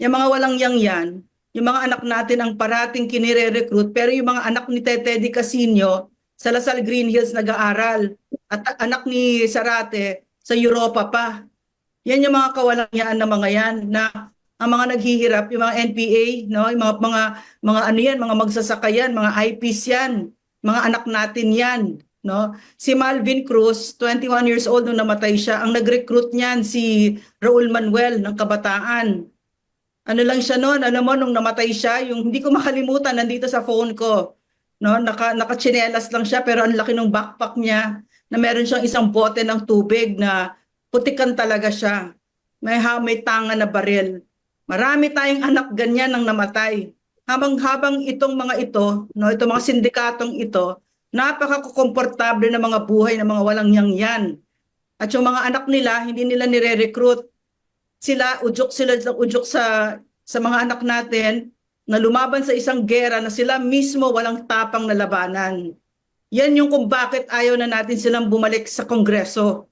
yung mga walang yang yan, yung mga anak natin ang parating kinire-recruit, pero yung mga anak ni Tete Di Casino sa Lasal Green Hills nag-aaral at anak ni Sarate sa Europa pa. Yan yung mga kawalang yan na mga yan na ang mga naghihirap, yung mga NPA, no, yung mga mga mga ano yan, mga magsasaka yan, mga IPs yan, mga anak natin yan, no? Si Malvin Cruz, 21 years old nung namatay siya, ang nag-recruit niyan si Raul Manuel ng Kabataan. Ano lang siya noon, alam mo nung namatay siya, yung hindi ko makalimutan nandito sa phone ko. No, naka nakachinelas lang siya pero ang laki ng backpack niya na meron siyang isang bote ng tubig na putikan talaga siya. May ha, may tanga na baril. Marami tayong anak ganyan ang namatay. Habang-habang itong mga ito, no, itong mga sindikatong ito, napaka-komportable na mga buhay ng mga walang yang yan. At yung mga anak nila, hindi nila nire-recruit. Sila, udyok sila udyok sa, sa mga anak natin na lumaban sa isang gera na sila mismo walang tapang na labanan. Yan yung kung bakit ayaw na natin silang bumalik sa Kongreso.